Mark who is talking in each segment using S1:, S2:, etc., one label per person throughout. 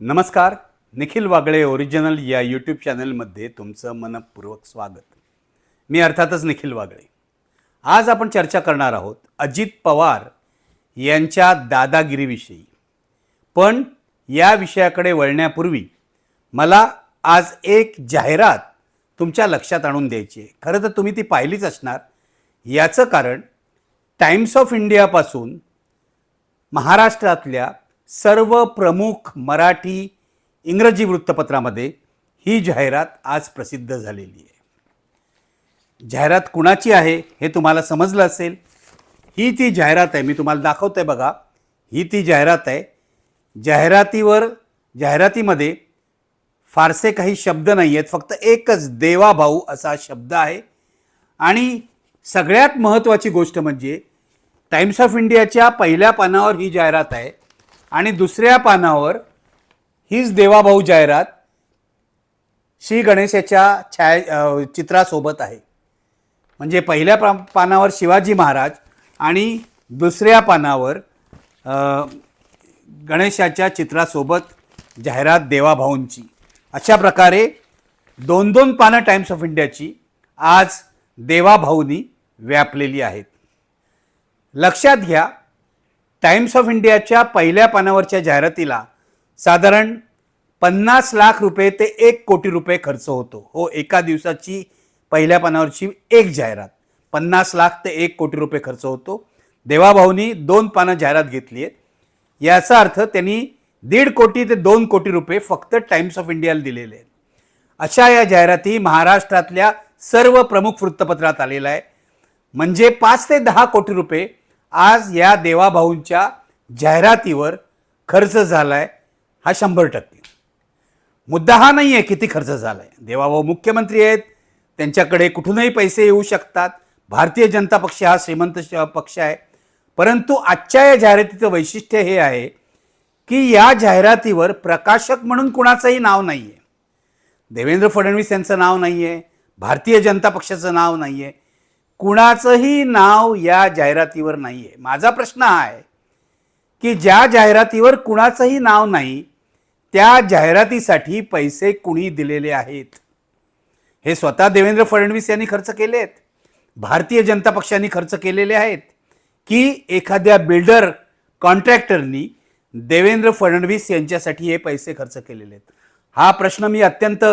S1: नमस्कार निखिल वागळे ओरिजिनल या यूट्यूब चॅनलमध्ये तुमचं मनपूर्वक स्वागत. मी अर्थातच निखिल वागळे. आज आपण चर्चा करणार आहोत अजित पवार यांच्या दादागिरीविषयी. पण या विषयाकडे वळण्यापूर्वी मला आज एक जाहिरात तुमच्या लक्षात आणून द्यायची आहे. खरं तर तुम्ही ती पाहिलीच असणार. याचं कारण टाइम्स ऑफ इंडियापासून महाराष्ट्रातल्या सर्व प्रमुख मराठी इंग्रजी वृत्तपत्रामध्ये ही जाहिरात आज प्रसिद्ध झालेली आहे. जाहिरात कुणाची आहे हे तुम्हाला समजलं असेल. ही ती जाहिरात आहे मी तुम्हाला दाखवतोय बघा. ही ती जाहिरात आहे. जाहिरातीवर जाहिरातीमध्ये फारसे काही शब्द नाही आहेत फक्त एकच देवाभाऊ असा शब्द आहे. आणि सगळ्यात महत्त्वाची गोष्ट म्हणजे टाइम्स ऑफ इंडियाच्या पहिल्या पानावर ही जाहिरात आहे. आणि दुसऱ्या पानावर हीच देवाभाऊ जाहिरात श्री गणेशाच्या छाया चित्रासोबत आहे. म्हणजे पहिल्या पा पानावर शिवाजी महाराज आणि दुसऱ्या पानावर गणेशाच्या चित्रासोबत जाहिरात देवाभाऊंची. अशा प्रकारे दोन दोन पानं टाइम्स ऑफ इंडियाची आज देवाभाऊनी व्यापलेली आहेत. लक्षात घ्या टाइम्स ऑफ इंडियाच्या पहिल्या पानावरच्या जाहिरातीला साधारण पन्नास लाख रुपये ते एक कोटी रुपये खर्च होतो. हो एका दिवसाची पहिल्या पानावरची एक जाहिरात. पन्नास लाख ते एक कोटी रुपये खर्च होतो. देवाभाऊनी दोन पानं जाहिरात घेतली आहेत. याचा अर्थ त्यांनी दीड कोटी ते दोन कोटी रुपये फक्त टाइम्स ऑफ इंडियाला दिलेले आहेत. अशा या जाहिराती महाराष्ट्रातल्या सर्व प्रमुख वृत्तपत्रात आलेल्या आहे म्हणजे पाच ते दहा कोटी रुपये आज या देवाभाऊंच्या जाहिरातीवर खर्च झालाय हा शंभर टक्के. मुद्दा हा नाही आहे किती खर्च झाला आहे देवाभाऊ मुख्यमंत्री आहेत त्यांच्याकडे कुठूनही पैसे येऊ शकतात. भारतीय जनता पक्ष हा श्रीमंत पक्ष आहे. परंतु आजच्या या जाहिरातीचं वैशिष्ट्य हे आहे की या जाहिरातीवर प्रकाशक म्हणून कुणाचंही नाव नाही आहे देवेंद्र फडणवीस यांचं नाव नाही आहे भारतीय जनता पक्षाचं नाव नाही आहे कुणाचंही नाव या जाहिरातीवर नाही आहे माझा प्रश्न हा आहे की ज्या जाहिरातीवर कुणाचंही नाव नाही त्या जाहिरातीसाठी पैसे कुणी दिलेले आहेत? हे स्वतः देवेंद्र फडणवीस यांनी खर्च केले आहेत भारतीय जनता पक्षाने खर्च केलेले आहेत की एखाद्या बिल्डर कॉन्ट्रॅक्टरनी देवेंद्र फडणवीस यांच्यासाठी हे पैसे खर्च केलेले आहेत. हा प्रश्न मी अत्यंत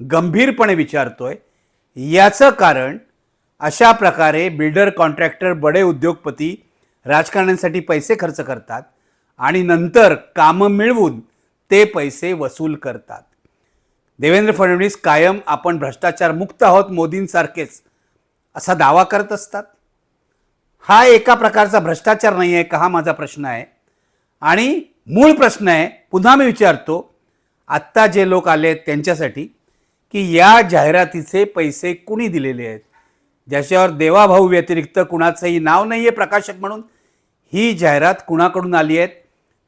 S1: गंभीरपणे विचारतोय. याचं कारण अशा प्रकारे बिल्डर कॉन्ट्रॅक्टर बडे उद्योगपती राजकारण्यांसाठी पैसे खर्च करतात आणि नंतर कामं मिळवून ते पैसे वसूल करतात. देवेंद्र फडणवीस कायम आपण भ्रष्टाचार मुक्त आहोत मोदींसारखेच असा दावा करत असतात. हा एका प्रकारचा भ्रष्टाचार नाही आहे का हा माझा प्रश्न आहे. आणि मूळ प्रश्न आहे पुन्हा मी विचारतो आत्ता जे लोक आले आहेत त्यांच्यासाठी की या जाहिरातीचे पैसे कुणी दिलेले आहेत? ज्याच्यावर देवाभाऊ व्यतिरिक्त कुणाचंही नाव नाही आहे प्रकाशक म्हणून ही जाहिरात कुणाकडून आली आहेत?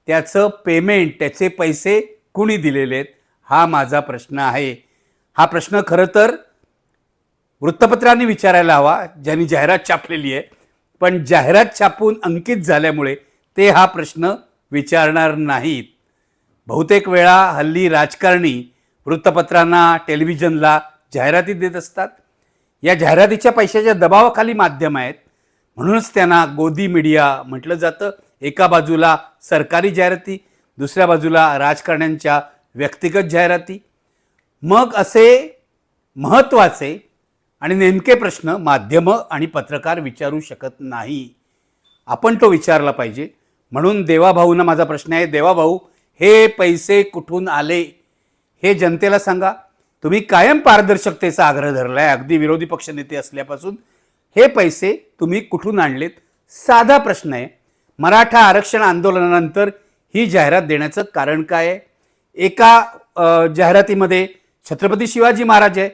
S1: त्याचं पेमेंट त्याचे पैसे कुणी दिलेले आहेत? हा माझा प्रश्न आहे. हा प्रश्न खरं तर वृत्तपत्रांनी विचारायला हवा ज्यांनी जाहिरात छापलेली आहे. पण जाहिरात छापून अंकित झाल्यामुळे ते हा प्रश्न विचारणार नाहीत. बहुतेक वेळा हल्ली राजकारणी वृत्तपत्रांना टेलिव्हिजनला जाहिराती देत असतात. या जाहिरातीच्या पैशाच्या दबावाखाली माध्यम आहेत. म्हणूनच त्यांना गोदी मीडिया म्हटलं जातं. एका बाजूला सरकारी जाहिराती दुसऱ्या बाजूला राजकारण्यांच्या व्यक्तिगत जाहिराती. मग असे महत्त्वाचे आणि नेमके प्रश्न माध्यमं आणि पत्रकार विचारू शकत नाही. आपण तो विचारला पाहिजे. म्हणून देवाभाऊंना माझा प्रश्न आहे देवाभाऊ हे पैसे कुठून आले? हे जनतेला सांगा. तुम्ही कायम पारदर्शकतेचा आग्रह धरलाय. अगदी विरोधी पक्षनेते असल्यापासून हे पैसे तुम्ही कुठून आणलेत? साधा प्रश्न आहे. मराठा आरक्षण आंदोलनानंतर ही जाहिरात देण्याचं कारण काय आहे? एका जाहिरातीमध्ये छत्रपती शिवाजी महाराज आहे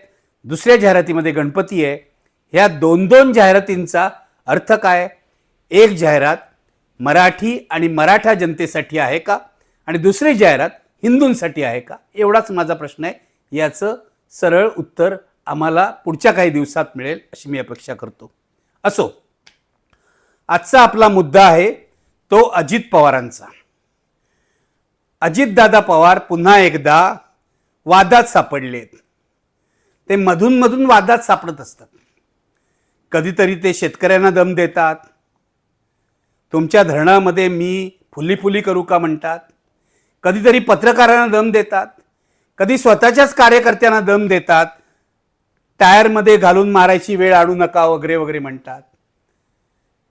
S1: दुसऱ्या जाहिरातीमध्ये गणपती आहे. ह्या दोन दोन जाहिरातींचा अर्थ काय एक जाहिरात मराठी आणि मराठा जनतेसाठी आहे का? आणि दुसरी जाहिरात हिंदूंसाठी आहे का? एवढाच माझा प्रश्न आहे. याचं सरळ उत्तर आम्हाला पुढच्या काही दिवसात मिळेल अशी मी अपेक्षा करतो. असो आजचा आपला मुद्दा आहे तो अजित पवारांचा. अजितदादा पवार पुन्हा एकदा वादात सापडलेत. ते मधून मधून वादात सापडत असतात. कधीतरी ते शेतकऱ्यांना दम देतात. तुमच्या धरणामध्ये मी फुली फुली करू का म्हणतात. कधीतरी पत्रकारांना दम देतात. कधी स्वतःच्याच कार्यकर्त्यांना दम देतात टायरमध्ये घालून मारायची वेळ आणू नका वगैरे वगैरे म्हणतात.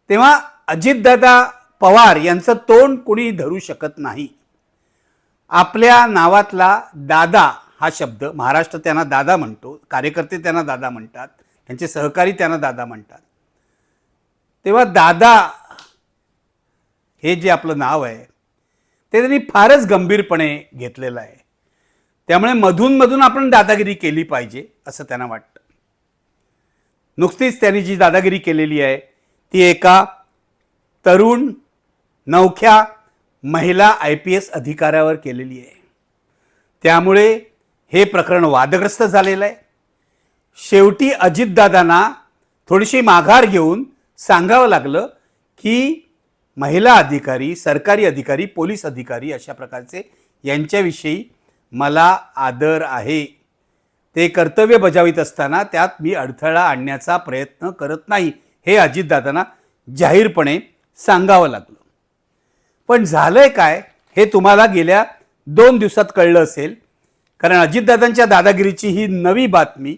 S1: तेव्हा अजितदादा पवार यांचं तोंड कुणी धरू शकत नाही. आपल्या नावातला दादा हा शब्द महाराष्ट्र त्यांना दादा म्हणतो कार्यकर्ते त्यांना दादा म्हणतात त्यांचे सहकारी त्यांना दादा म्हणतात. तेव्हा दादा हे जे आपलं नाव आहे ते त्यांनी फारच गंभीरपणे घेतलेलं आहे. त्यामुळे मधून मधून आपण दादागिरी केली पाहिजे असं त्यांना वाटतं. नुकतीच त्यांनी जी दादागिरी केलेली आहे ती एका तरुण नवख्या महिला आय पी एस अधिकाऱ्यावर केलेली आहे. त्यामुळे हे प्रकरण वादग्रस्त झालेलं आहे. शेवटी अजितदादांना थोडीशी माघार घेऊन सांगावं लागलं की महिला अधिकारी सरकारी अधिकारी पोलीस अधिकारी अशा प्रकारचे यांच्याविषयी मला आदर आहे. ते कर्तव्य बजावित असताना त्यात मी अडथळा आणण्याचा प्रयत्न करत नाही हे अजितदादांना जाहीरपणे सांगावं लागलं. पण झालंय काय हे तुम्हाला गेल्या दोन दिवसात कळलं असेल कारण अजितदादांच्या दादागिरीची ही नवी बातमी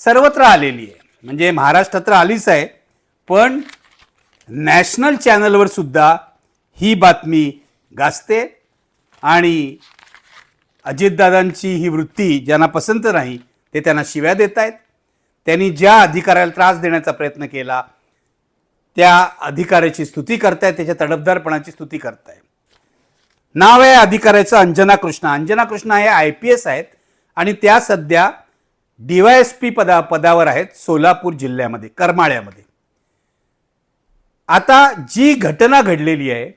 S1: सर्वत्र आलेली आहे. म्हणजे महाराष्ट्रात तर आलीच आहे पण नॅशनल चॅनलवर सुद्धा ही बातमी गाजते आणि अजितदादांची ही वृत्ती ज्यांना पसंत नाही ते त्यांना शिव्या देत आहेत त्यांनी ज्या अधिकाऱ्याला त्रास देण्याचा प्रयत्न केला त्या अधिकाऱ्याची स्तुती करतायत त्याच्या तडफदारपणाची स्तुती करताय नाव आहे अधिकाऱ्याचं अंजना कृष्णा. अंजना कृष्णा हे आय पी एस आहेत आणि त्या सध्या डी वाय एस पी पदा पदावर आहेत सोलापूर जिल्ह्यामध्ये करमाळ्यामध्ये. आता जी घटना घडलेली आहे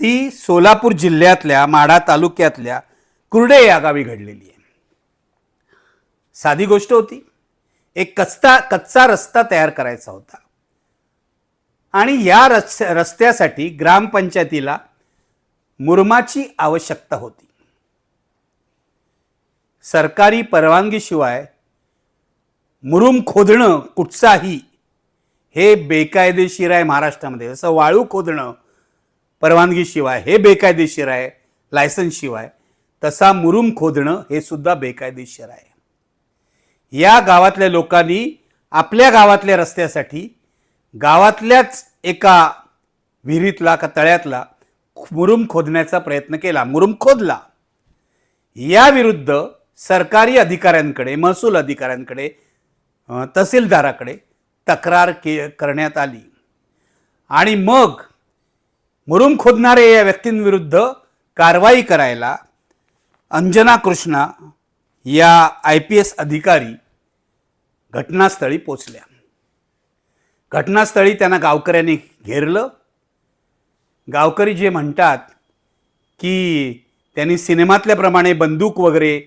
S1: ती सोलापूर जिल्ह्यातल्या माढा तालुक्यातल्या कुर्डे या गावी घडलेली आहे. साधी गोष्ट होती. एक कच्चा कच्चा रस्ता तयार करायचा होता. आणि या रस् रस्त्यासाठी ग्रामपंचायतीला मुरमाची आवश्यकता होती. सरकारी परवानगीशिवाय मुरुम खोदणं कुठचाही हे बेकायदेशीर आहे महाराष्ट्रामध्ये. जसं वाळू खोदणं परवानगीशिवाय हे बेकायदेशीर आहे लायसन्सशिवाय. तसा मुरुम खोदणं हे सुद्धा बेकायदेशीर आहे. या गावातल्या लोकांनी आपल्या गावातल्या रस्त्यासाठी गावातल्याच एका विहिरीतला का तळ्यातला मुरुम खोदण्याचा प्रयत्न केला. मुरुम खोदला. याविरुद्ध सरकारी अधिकाऱ्यांकडे महसूल अधिकाऱ्यांकडे तहसीलदाराकडे तक्रार के करण्यात आली. आणि मग मुरुम खोदणारे या व्यक्तींविरुद्ध कारवाई करायला अंजना कृष्णा या आय पी एस अधिकारी घटनास्थळी पोचल्या. घटनास्थळी त्यांना गावकऱ्यांनी घेरलं. गावकरी जे म्हणतात की त्यांनी सिनेमातल्याप्रमाणे बंदूक वगैरे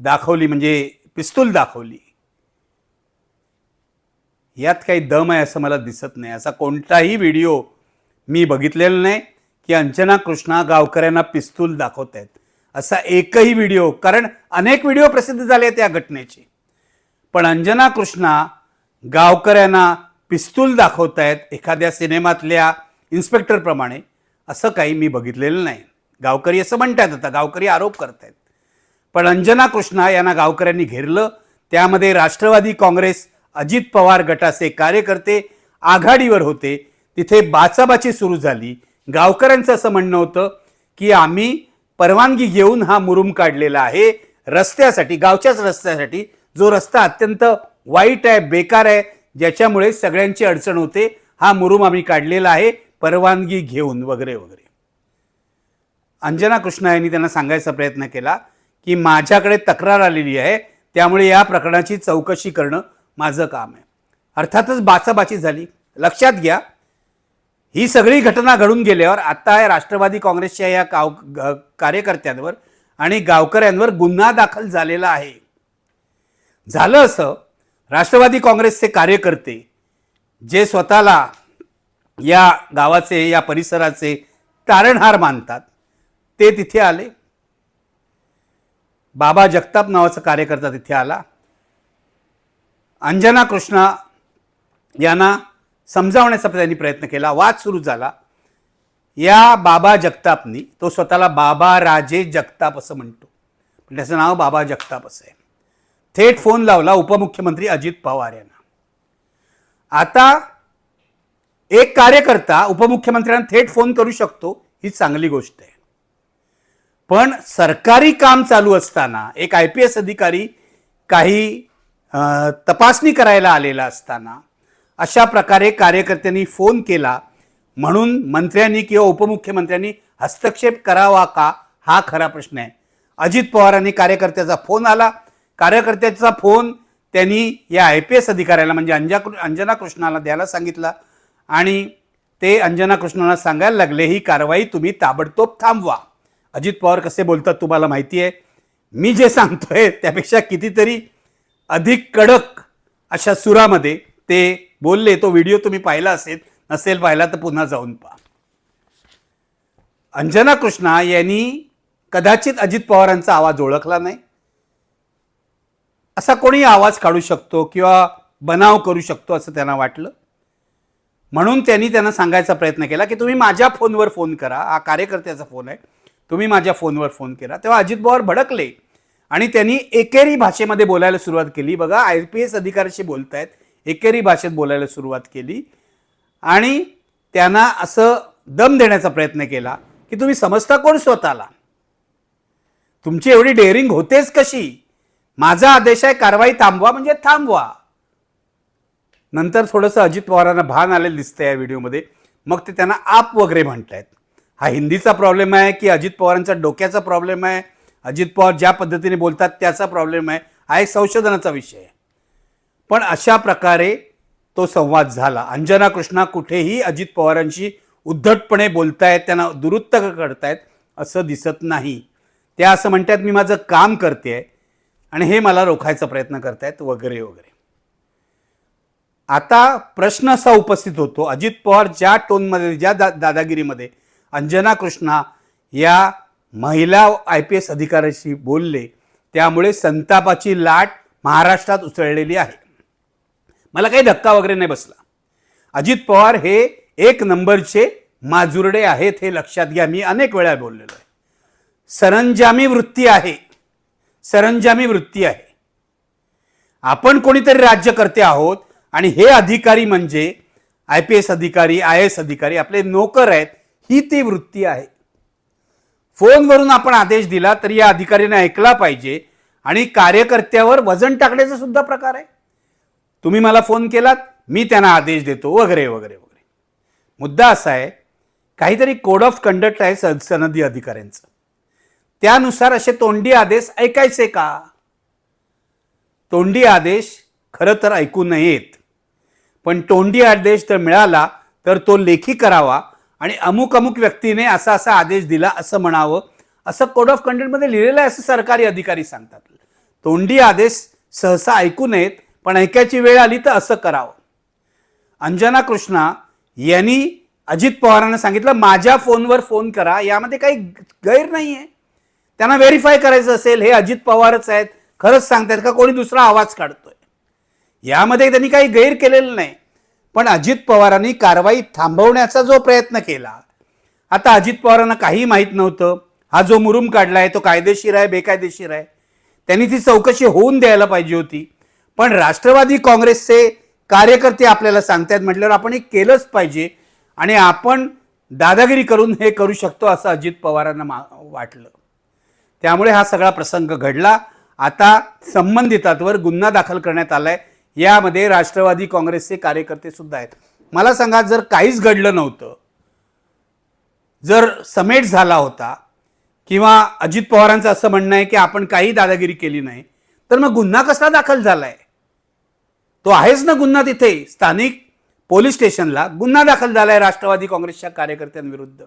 S1: दाखवली म्हणजे पिस्तूल दाखवली. यात काही दम आहे असं मला दिसत नाही. असा कोणताही व्हिडिओ मी बघितलेला नाही की अंजना कृष्णा गावकऱ्यांना पिस्तूल दाखवत आहेत असा एकही व्हिडिओ कारण अनेक व्हिडिओ प्रसिद्ध झाले आहेत या घटनेचे. पण अंजना कृष्णा गावकऱ्यांना पिस्तूल दाखवत आहेत एखाद्या सिनेमातल्या इन्स्पेक्टरप्रमाणे. असं काही मी बघितलेलं नाही. गावकरी असं म्हणतात आता गावकरी आरोप करतायत. पण अंजना कृष्णा यांना गावकऱ्यांनी घेरलं. त्यामध्ये राष्ट्रवादी काँग्रेस अजित पवार गटाचे कार्यकर्ते आघाडीवर होते. तिथे बाचाबाची सुरू झाली. गावकऱ्यांचं असं म्हणणं होतं की आम्ही परवानगी घेऊन हा मुरुम काढलेला आहे. रस्त्यासाठी गावच्याच रस्त्यासाठी जो रस्ता अत्यंत वाईट आहे बेकार आहे ज्याच्यामुळे सगळ्यांची अडचण होते हा मुरुम आम्ही काढलेला आहे. परवानगी घेऊन वगैरे वगैरे. अंजना कृष्णा यांनी त्यांना सांगायचा प्रयत्न केला की माझ्याकडे तक्रार आलेली आहे त्यामुळे या प्रकरणाची चौकशी करणं माझं काम आहे. अर्थातच बाचाबाची झाली. लक्षात घ्या ही सगळी घटना घडून गेल्यावर आता या राष्ट्रवादी काँग्रेसच्या या गाव कार्यकर्त्यांवर आणि गावकऱ्यांवर गुन्हा दाखल झालेला आहे. झालं असं राष्ट्रवादी काँग्रेसचे कार्यकर्ते जे स्वतःला या गावाचे या परिसराचे तारणहार मानतात ते तिथे आले. बाबा जगताप नावाचा कार्यकर्ता तिथे आला. अंजना कृष्णा यांना समजावण्याचा त्यांनी प्रयत्न केला. वाद सुरू झाला. या बाबा जगतापनी तो स्वतःला बाबा राजे जगताप असं म्हणतो. पण त्याचं नाव बाबा जगताप असं आहे. थेट फोन लावला उपमुख्यमंत्री अजित पवार यांना. आता एक कार्यकर्ता उपमुख्यमंत्र्यांना थेट फोन करू शकतो ही चांगली गोष्ट आहे. पण सरकारी काम चालू असताना एक आय पी एस अधिकारी काही तपासणी करायला आलेला असताना अशा प्रकारे कार्यकर्त्यांनी फोन केला. म्हणून मंत्र्यांनी किंवा उपमुख्यमंत्र्यांनी हस्तक्षेप करावा का? हा खरा प्रश्न आहे. अजित पवारांनी कार्यकर्त्याचा फोन आला. कार्यकर्त्याचा फोन त्यांनी या आय पी एस अधिकाऱ्याला म्हणजे अंजा अंजना कृष्णाला द्यायला सांगितला. आणि ते अंजना कृष्णाला सांगायला लागले ही कारवाई तुम्ही ताबडतोब थांबवा. अजित पवार कसे बोलतात तुम्हाला माहिती आहे? मी जे सांगतोय त्यापेक्षा कितीतरी अधिक कडक अशा सुरामध्ये ते बोलले तो व्हिडिओ तुम्ही पाहिला असेल नसेल पाहिला तर पुन्हा जाऊन पहा. अंजना कृष्णा यांनी कदाचित अजित पवारांचा आवाज ओळखला नाही. असा कोणी आवाज काढू शकतो किंवा बनाव करू शकतो असं त्यांना वाटलं. म्हणून त्यांनी त्यांना सांगायचा प्रयत्न केला की तुम्ही माझ्या फोनवर फोन करा हा कार्यकर्त्याचा फोन आहे. तुम्ही माझ्या फोनवर फोन केला. तेव्हा अजित पवार भडकले आणि त्यांनी एकेरी भाषेमध्ये बोलायला सुरुवात केली. बघा आय पी एस अधिकाऱ्याशी बोलतायत. एकेरी भाषेत बोलायला सुरुवात केली. आणि त्यांना असं दम देण्याचा प्रयत्न केला की तुम्ही समजता कोण स्वतःला? तुमची एवढी डेअरिंग होतेच कशी? माझा आदेश आहे कारवाई थांबवा म्हणजे थांबवा. नंतर थोडंसं अजित पवारांना भान आलेलं दिसतंय या व्हिडिओमध्ये. मग ते त्यांना आप वगैरे म्हणतायत. हा हिंदीचा प्रॉब्लेम आहे की अजित पवारांचा डोक्याचा प्रॉब्लेम आहे? अजित पवार ज्या पद्धतीने बोलतात त्याचा प्रॉब्लेम आहे. हा एक संशोधनाचा विषय आहे. पण अशा प्रकारे तो संवाद झाला. अंजना कृष्णा कुठेही अजित पवारांशी उद्धटपणे बोलतायत त्यांना दुरुत्त करतायत असं दिसत नाही. त्या असं म्हणतात मी माझं काम करते आणि हे मला रोखायचा प्रयत्न करतायत वगैरे वगैरे. आता प्रश्न असा उपस्थित होतो अजित पवार ज्या टोनमध्ये ज्या दा दादागिरीमध्ये अंजना कृष्णा या महिला आय पी एस अधिकाऱ्याशी बोलले त्यामुळे संतापाची लाट महाराष्ट्रात उसळलेली आहे. मला काही धक्का वगैरे नाही बसला. अजित पवार हे एक नंबरचे माजुरडे आहेत हे लक्षात घ्या. मी अनेक वेळा बोललेलो आहे. सरंजामी वृत्ती आहे. सरंजामी वृत्ती आहे. आपण कोणीतरी राज्यकर्ते आहोत आणि हे अधिकारी म्हणजे आय पी एस अधिकारी आय एस अधिकारी आपले नोकर आहेत ही ती वृत्ती आहे. फोनवरून आपण आदेश दिला तर या अधिकाऱ्याने ऐकला पाहिजे आणि कार्यकर्त्यावर वजन टाकण्याचा सुद्धा प्रकार आहे. तुम्ही मला फोन केलात मी त्यांना आदेश देतो वगैरे वगैरे वगैरे. मुद्दा असा आहे काहीतरी कोड ऑफ कंडक्ट आहे सन- सनदी अधिकाऱ्यांचं. त्यानुसार असे तोंडी आदेश ऐकायचे का? तोंडी आदेश खरं तर ऐकू नयेत. पण तोंडी आदेश जर मिळाला तर तो लेखी करावा आणि अमुक अमुक व्यक्तीने असा असा आदेश दिला असं म्हणावं. असं कोड ऑफ कंडक्टमध्ये लिहिलेलं आहे असं सरकारी अधिकारी सांगतात. तोंडी आदेश सहसा ऐकू नयेत पण ऐकायची वेळ आली तर असं करावं. अंजना कृष्णा यांनी अजित पवारांना सांगितलं माझ्या फोनवर फोन करा यामध्ये काही गैर नाही आहे त्यांना व्हेरीफाय करायचं असेल हे अजित पवारच आहेत. खरंच सांगतायत का कोणी दुसरा आवाज काढतोय? यामध्ये त्यांनी काही गैर केलेलं नाही पण अजित पवारांनी कारवाई थांबवण्याचा जो प्रयत्न केला आता अजित पवारांना काही माहीत नव्हतं. हा जो मुरुम आहे तो कायदेशीर आहे बेकायदेशीर आहे. त्यांनी ती चौकशी होऊन द्यायला पाहिजे होती. पण राष्ट्रवादी काँग्रेसचे कार्यकर्ते आपल्याला सांगतायत म्हटल्यावर आपण हे केलंच पाहिजे आणि आपण दादागिरी करून हे करू शकतो असं अजित पवारांना मा वाटलं. त्यामुळे हा सगळा प्रसंग घडला. आता संबंधितांवर गुन्हा दाखल करण्यात आलाय. यामध्ये राष्ट्रवादी काँग्रेसचे कार्यकर्ते सुद्धा आहेत. मला सांगा जर काहीच घडलं नव्हतं जर समेट झाला होता किंवा अजित पवारांचं असं म्हणणं आहे की आपण काही दादागिरी केली नाही तर मग गुन्हा कसला दाखल झालाय? तो आहेच ना गुन्हा तिथे. स्थानिक पोलीस स्टेशनला गुन्हा दाखल झालाय राष्ट्रवादी काँग्रेसच्या कार्यकर्त्यांविरुद्ध.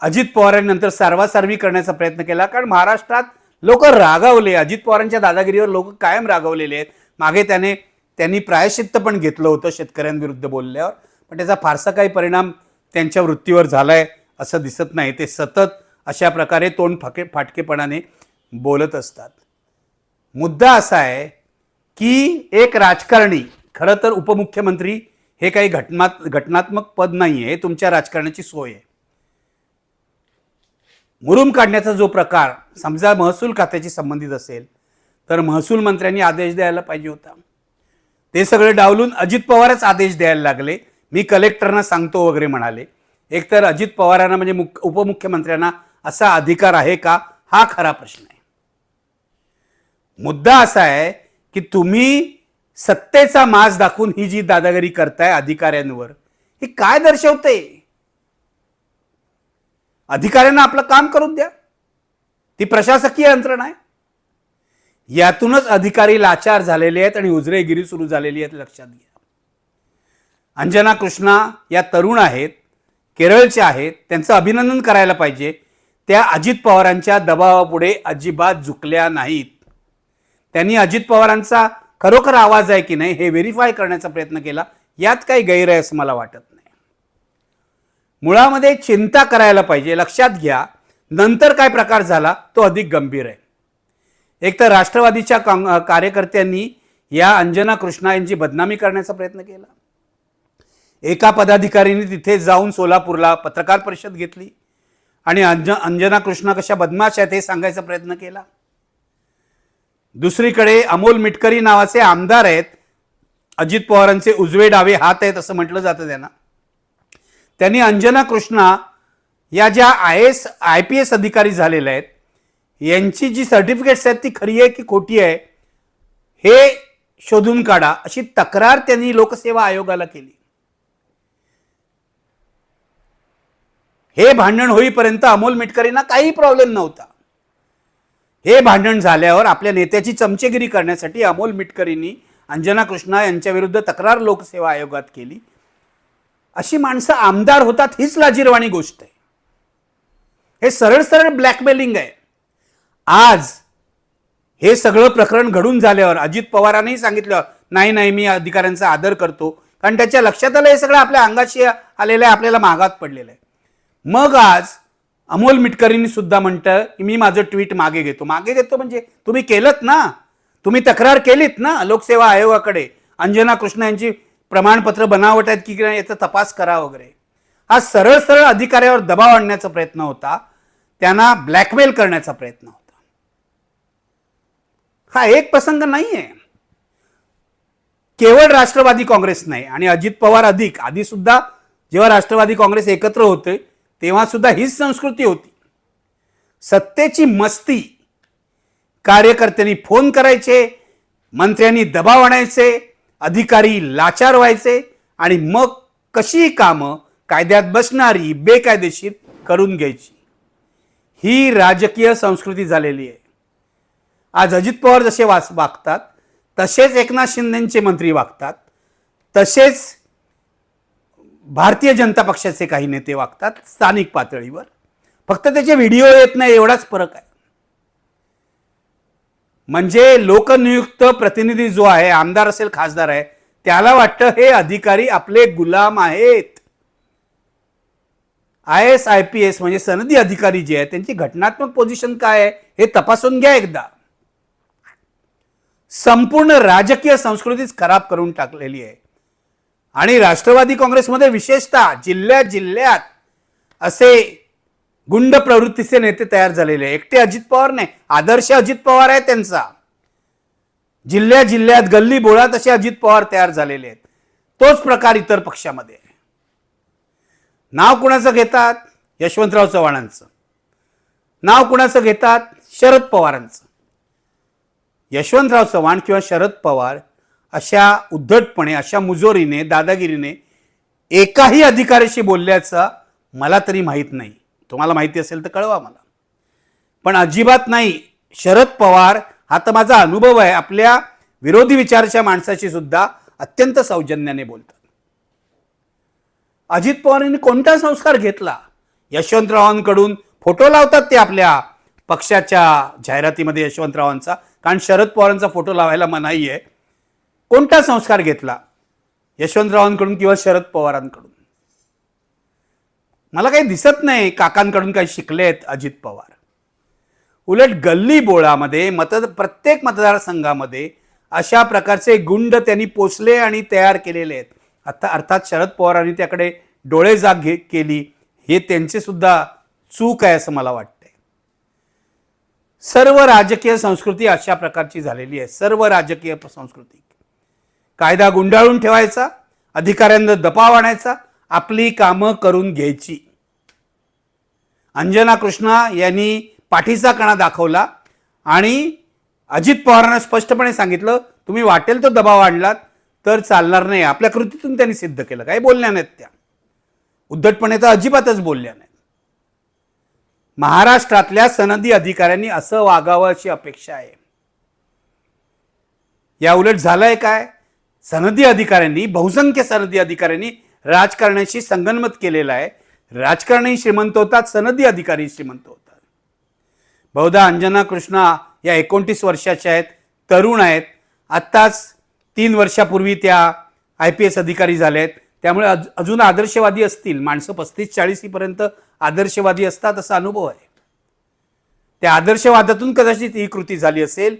S1: अजित पवारांनंतर सारवासारवी करण्याचा प्रयत्न केला कारण महाराष्ट्रात लोक रागावले. अजित पवारांच्या दादागिरीवर लोक कायम रागावलेले आहेत. मागे त्याने त्यांनी प्रायश्चित्त पण घेतलं होतं शेतकऱ्यांविरुद्ध बोलल्यावर. पण त्याचा फारसा काही परिणाम त्यांच्या वृत्तीवर झालाय असं दिसत नाही. ते सतत अशा प्रकारे तोंड फाके फाटकेपणाने बोलत असतात. मुद्दा असा आहे की एक राजकारणी खरं तर उपमुख्यमंत्री हे काही घटना घटनात्मक पद नाही आहे हे तुमच्या राजकारणाची सोय आहे. मुरुम काढण्याचा जो प्रकार समजा महसूल खात्याशी संबंधित असेल तर महसूल मंत्र्यांनी आदेश द्यायला पाहिजे होता. ते सगळे डावलून अजित पवारच आदेश द्यायला लागले. मी कलेक्टरना सांगतो वगैरे म्हणाले. एकतर अजित पवारांना म्हणजे मुख उपमुख्यमंत्र्यांना असा अधिकार आहे का? हा खरा प्रश्न आहे. मुद्दा असा आहे की तुम्ही सत्तेचा मास दाखवून ही जी दादागिरी करताय अधिकाऱ्यांवर ही काय दर्शवते अधिकाऱ्यांना आपलं काम करून द्या. ती प्रशासकीय यंत्रणा आहे. यातूनच अधिकारी लाचार झालेले आहेत आणि उजरेगिरी सुरू झालेली आहेत लक्षात घ्या. अंजना कृष्णा या तरुण आहेत केरळच्या आहेत त्यांचं अभिनंदन करायला पाहिजे. त्या अजित पवारांच्या दबावापुढे अजिबात झुकल्या नाहीत. त्यांनी अजित पवारांचा खरोखर आवाज आहे की नाही हे व्हेरीफाय करण्याचा प्रयत्न केला. यात काही गैर आहे असं मला वाटत नाही. मुळामध्ये चिंता करायला पाहिजे. लक्षात घ्या नंतर काय प्रकार झाला तो अधिक गंभीर आहे. एक तर राष्ट्रवादीच्या कार्यकर्त्यांनी या अंजना कृष्णा यांची बदनामी करण्याचा प्रयत्न केला. एका पदाधिकारीने तिथे जाऊन सोलापूरला पत्रकार परिषद घेतली आणि अंज अंजना कृष्णा कशा बदमाश आहेत हे सांगायचा प्रयत्न केला. दुसरीकडे अमोल मिटकरी नावाचे आमदार आहेत. अजित पवारांचे उजवे डावे हात आहेत असं म्हटलं जातं त्यांना. त्यांनी अंजना कृष्णा या ज्या I S I P S अधिकारी झालेल्या आहेत यांची जी सर्टिफिकेट्स आहेत ती खरी आहे की खोटी आहे हे शोधून काढा. अशी तक्रार त्यांनी लोकसेवा आयोगाला केली. हे भांडण होईपर्यंत अमोल मिटकरींना काही प्रॉब्लेम नव्हता. हे भांडण झाल्यावर आपल्या नेत्याची चमचेगिरी करण्यासाठी अमोल मिटकरींनी अंजना कृष्णा यांच्या विरुद्ध तक्रार लोकसेवा आयोगात केली. अशी माणसं आमदार होतात हीच लाजीरवाणी गोष्ट आहे. हे सरळ सरळ ब्लॅकमेलिंग आहे. आज हे सगळं प्रकरण घडून झाल्यावर अजित पवारांनी सांगितलं नाही नाही मी अधिकाऱ्यांचा आदर करतो. कारण त्याच्या लक्षात आलं हे सगळं आपल्या अंगाशी आलेलं आहे आपल्याला मागात पडलेलं आहे. मग आज अमोल मिटकरींनी सुद्धा म्हणतं की मी माझं ट्विट मागे घेतो. मागे घेतो म्हणजे तुम्ही केलत ना? तुम्ही तक्रार केलीत ना लोकसेवा आयोगाकडे? अंजना कृष्ण यांची प्रमाणपत्र बनावट आहेत की नाही याचा तपास करा वगैरे. हा सरळ सरळ अधिकाऱ्यावर दबाव आणण्याचा प्रयत्न होता. त्यांना ब्लॅकमेल करण्याचा प्रयत्न होता. हा एक प्रसंग नाही आहे केवळ राष्ट्रवादी काँग्रेस नाही आणि अजित पवार अधिक. आधी सुद्धा जेव्हा राष्ट्रवादी काँग्रेस एकत्र होते तेव्हा सुद्धा हीच संस्कृती होती. सत्तेची मस्ती. कार्यकर्त्यांनी फोन करायचे मंत्र्यांनी दबाव आणायचे अधिकारी लाचार व्हायचे आणि मग कशी कामं कायद्यात बसणारी बेकायदेशीर करून घ्यायची. ही राजकीय संस्कृती झालेली आहे. आज अजित पवार जसे वाच वागतात तसेच एकनाथ शिंदेंचे मंत्री वागतात तसेच भारतीय जनता पक्षाचे काही नेते वागतात स्थानिक पातळीवर. फक्त त्याचे व्हिडिओ येत नाही एवढाच फरक आहे. म्हणजे लोकनियुक्त प्रतिनिधी जो आहे आमदार असेल खासदार आहे त्याला वाटतं हे अधिकारी आपले गुलाम आहेत. I S I P S म्हणजे सनदी अधिकारी जे आहेत त्यांची घटनात्मक पोझिशन काय आहे हे तपासून घ्या एकदा. संपूर्ण राजकीय संस्कृतीच खराब करून टाकलेली आहे. आणि राष्ट्रवादी काँग्रेसमध्ये विशेषतः जिल्ह्या जिल्ह्यात असे गुंड प्रवृत्तीचे नेते तयार झालेले एकटे अजित पवार नाही आदर्श अजित पवार आहे त्यांचा. जिल्ह्या जिल्ह्यात गल्ली बोळात असे अजित पवार तयार झालेले आहेत. तोच प्रकार इतर पक्षामध्ये. आहे. नाव कुणाचं घेतात? यशवंतराव चव्हाणांचं. नाव कुणाचं घेतात? शरद पवारांचं. यशवंतराव चव्हाण किंवा शरद पवार अशा उद्धटपणे अशा मुजोरीने दादागिरीने एकाही अधिकाऱ्याशी बोलल्याचं मला तरी माहीत नाही. तुम्हाला माहिती असेल तर कळवा मला. पण अजिबात नाही. शरद पवार हा तर माझा अनुभव आहे. आपल्या विरोधी विचाराच्या माणसाशी सुद्धा अत्यंत सौजन्याने बोलतात. अजित पवारांनी कोणता संस्कार घेतला? यशवंतरावांकडून फोटो लावतात ते आपल्या पक्षाच्या जाहिरातीमध्ये यशवंतरावांचा. कारण शरद पवारांचा फोटो लावायला मनाई आहे. कोणता संस्कार घेतला? यशवंतरावांकडून किंवा शरद पवारांकडून? मला काही दिसत नाही काकांकडून काही शिकले आहेत अजित पवार. उलट गल्ली बोळामध्ये मत प्रत्येक मतदारसंघामध्ये अशा प्रकारचे गुंड त्यांनी पोचले आणि तयार केलेले आहेत. आता अर्थात शरद पवारांनी त्याकडे डोळे जाग घे केली. हे त्यांचे सुद्धा चूक आहे असं मला वाटतंय. सर्व राजकीय संस्कृती अशा प्रकारची झालेली आहे. सर्व राजकीय संस्कृती. कायदा गुंडाळून ठेवायचा अधिकाऱ्यांना दबाव आणायचा आपली कामं करून घ्यायची. अंजना कृष्णा यांनी पाठीचा कणा दाखवला आणि अजित पवारांना स्पष्टपणे सांगितलं तुम्ही वाटेल तो दबाव आणलात तर चालणार नाही. आपल्या कृतीतून त्यांनी सिद्ध केलं. काही बोलल्या नाहीत त्या. उद्धटपणे तर अजिबातच बोलल्या नाहीत. महाराष्ट्रातल्या सनदी अधिकाऱ्यांनी असं वागावं अशी अपेक्षा आहे. या उलट झालंय काय? सनदी अधिकाऱ्यांनी बहुसंख्य सनदी अधिकाऱ्यांनी राजकारण्याशी संगनमत केलेलं आहे. राजकारणी श्रीमंत होतात सनदी अधिकारी श्रीमंत होतात. बहुधा अंजना कृष्णा या एकोणतीस वर्षाच्या आहेत तरुण आहेत. आत्ताच तीन वर्षापूर्वी त्या आय पी एस अधिकारी झाल्या आहेत. त्यामुळे अज अजून आदर्शवादी असतील माणसं पस्तीस चाळीसीपर्यंत आदर्शवादी असतात असा अनुभव आहे. त्या आदर्शवादातून कदाचित ही कृती झाली असेल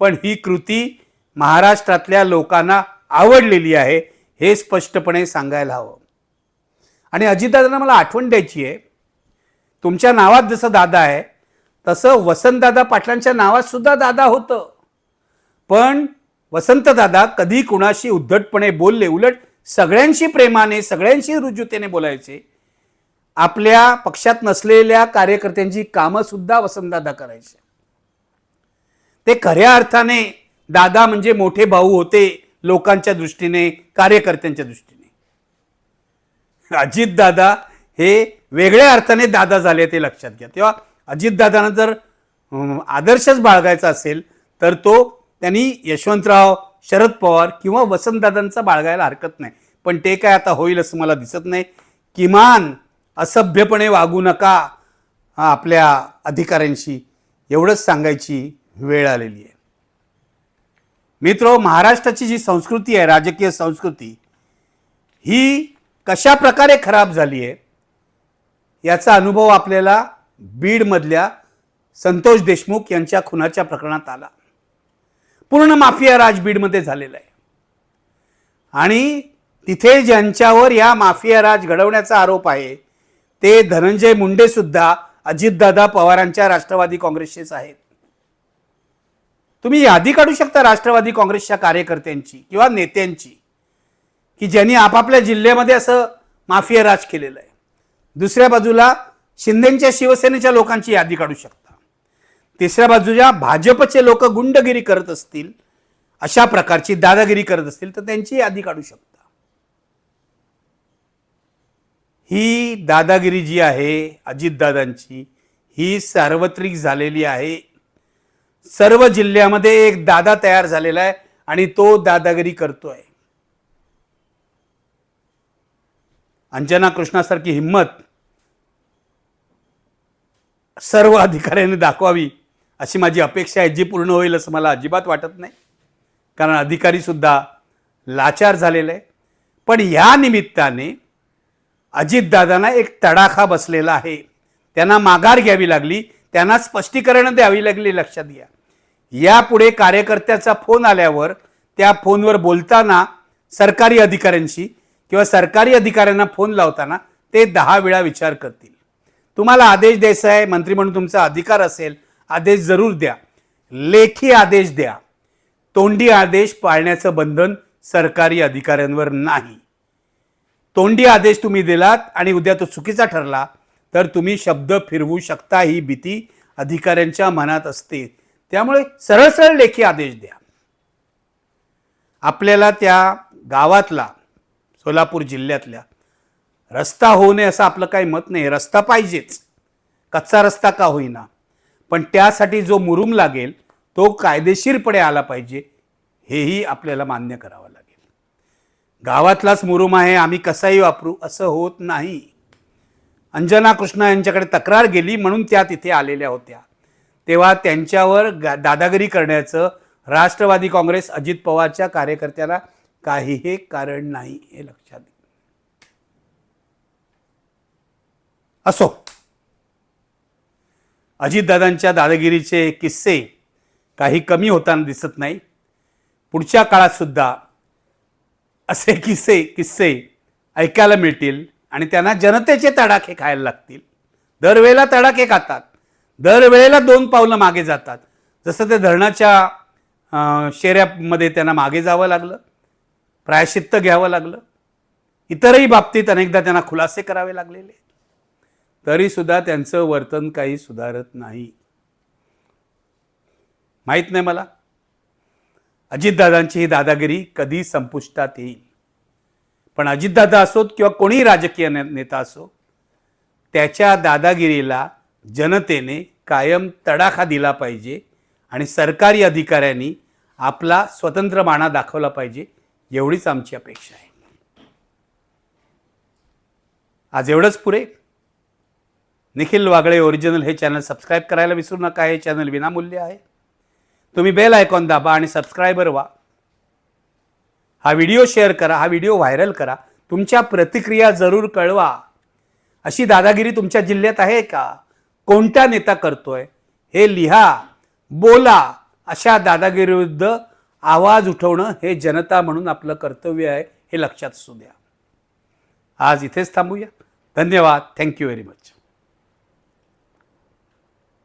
S1: पण ही कृती महाराष्ट्रातल्या लोकांना आवडलेली आहे हे स्पष्टपणे सांगायला हवं. आणि अजितदादांना मला आठवण द्यायची आहे. तुमच्या नावात जसं दादा आहे तसं वसंतदादा पाटलांच्या नावात सुद्धा दादा होतं. पण वसंतदादा कधी कुणाशी उद्धटपणे बोलले उलट सगळ्यांशी प्रेमाने सगळ्यांशी रुजुतेने बोलायचे. आपल्या पक्षात नसलेल्या कार्यकर्त्यांची कामं सुद्धा वसंतदादा करायचे. ते खऱ्या अर्थाने दादा म्हणजे मोठे भाऊ होते लोकांच्या दृष्टीने कार्यकर्त्यांच्या दृष्टीने. अजितदादा हे वेगळ्या अर्थाने दादा झाले ते लक्षात घ्या. तेव्हा अजितदादांना जर आदर्शच बाळगायचा असेल तर तो त्यांनी यशवंतराव शरद पवार किंवा वसंतदादांचा बाळगायला हरकत नाही. पण ते काय आता होईल असं मला दिसत नाही. किमान असभ्यपणे वागू नका हा, आपल्या अधिकाऱ्यांशी एवढंच सांगायची वेळ आलेली आहे. मित्र महाराष्ट्राची जी संस्कृती आहे राजकीय संस्कृती ही कशा प्रकारे खराब झाली आहे याचा अनुभव आपल्याला बीडमधल्या संतोष देशमुख यांच्या खुनाच्या प्रकरणात आला. पूर्ण माफिया राज बीडमध्ये झालेला आहे. आणि तिथे ज्यांच्यावर या माफिया राज घडवण्याचा आरोप आहे ते धनंजय मुंडे सुद्धा अजितदादा पवारांच्या राष्ट्रवादी काँग्रेसचेच आहेत. तुम्ही यादी काढू शकता राष्ट्रवादी काँग्रेसच्या कार्यकर्त्यांची किंवा नेत्यांची की ज्यांनी आपापल्या जिल्ह्यामध्ये असं माफिया राज केलेलं आहे. दुसऱ्या बाजूला शिंदेच्या शिवसेनेच्या लोकांची यादी काढू शकता. तिसऱ्या बाजूला भाजपचे लोक गुंडगिरी करत असतील अशा प्रकारची दादागिरी करत असतील तर त्यांची यादी काढू शकता. ही दादागिरी जी आहे अजितदादांची ही सार्वत्रिक झालेली आहे. सर्व जिल्ह्यामध्ये एक दादा तयार झालेला आहे आणि तो दादागिरी करतोय. अंजना कृष्णासारखी हिंमत सर्व अधिकाऱ्यांनी दाखवावी अशी माझी अपेक्षा आहे. जी पूर्ण होईल असं मला अजिबात वाटत नाही. कारण अधिकारी सुद्धा लाचार झालेले आहे पण या निमित्ताने अजितदादांना एक तडाखा बसलेला आहे. त्यांना माघार घ्यावी लागली. त्यांना स्पष्टीकरण द्यावी लागली लक्षात घ्या. यापुढे कार्यकर्त्याचा फोन आल्यावर त्या फोनवर बोलताना सरकारी अधिकाऱ्यांशी किंवा सरकारी अधिकाऱ्यांना फोन लावताना ते दहा वेळा विचार करतील. तुम्हाला आदेश द्यायचा आहे मंत्री म्हणून तुमचा अधिकार असेल आदेश जरूर द्या. लेखी आदेश द्या. तोंडी आदेश पाळण्याचं बंधन सरकारी अधिकाऱ्यांवर नाही. तोंडी आदेश तुम्ही दिलात आणि उद्या तो चुकीचा ठरला तर तुम्ही शब्द फिरवू शकता ही भीती अधिकाऱ्यांच्या मनात असते. त्यामुळे सरळ सरळ लेखी आदेश द्या. आपल्याला त्या गावातला सोलापूर जिल्ह्यातल्या रस्ता होऊ नये असं आपलं काही मत नाही. रस्ता पाहिजेच. कच्चा रस्ता का होईना? पण त्यासाठी जो मुरुम लागेल तो कायदेशीरपणे आला पाहिजे. हेही आपल्याला मान्य करावं लागेल. गावातलाच मुरुम आहे आम्ही कसाही वापरू असं होत नाही. अंजना कृष्णा यांच्याकडे तक्रार गेली म्हणून त्या तिथे आलेल्या होत्या. तेव्हा त्यांच्यावर गा- दादागिरी करण्याचं राष्ट्रवादी काँग्रेस अजित पवारच्या कार्यकर्त्याला काहीही कारण नाही हे लक्षात असो. अजितदादांच्या दादागिरीचे किस्से काही कमी होताना दिसत नाही. पुढच्या काळात सुद्धा असे किस्से किस्से ऐकायला मिळतील. आणि त्यांना जनतेचे तडाखे खायला लागतील. दरवेळेला तडाखे खातात. दरवेळेला दोन पावलं मागे जातात. जसं ते धरणाच्या शेऱ्यामध्ये त्यांना मागे जावं लागलं. प्रायश्चित्त घ्यावं लागलं. इतरही बाबतीत अनेकदा त्यांना खुलासे करावे लागलेले. तरीसुद्धा त्यांचं वर्तन काही सुधारत नाही. माहीत नाही मला? अजितदादांची ही दादागिरी कधी संपुष्टात येईल? पण अजितदादा असोत किंवा कोणीही राजकीय ने- नेता असो त्याच्या दादागिरीला जनतेने कायम तडाखा दिला पाहिजे आणि सरकारी अधिकाऱ्यांनी आपला स्वतंत्र माना दाखवला पाहिजे एवढीच आमची अपेक्षा आहे. आज एवढंच पुरे निखिल वागळे ओरिजिनल हे चॅनल सबस्क्राईब करायला विसरू नका. हे चॅनल विनामूल्य आहे. तुम्ही बेल आयकॉन दाबा आणि सबस्क्रायबर व्हा. हा व्हिडिओ शेअर करा हा व्हिडिओ व्हायरल करा. तुमच्या प्रतिक्रिया जरूर कळवा. अशी दादागिरी तुमच्या जिल्ह्यात आहे का? कोणता नेता करतोय? हे लिहा बोला. अशा दादागिरीविरुद्ध आवाज उठवणं हे जनता म्हणून आपलं कर्तव्य आहे हे लक्षात असू द्या. आज इथेच थांबूया. धन्यवाद. Thank you very much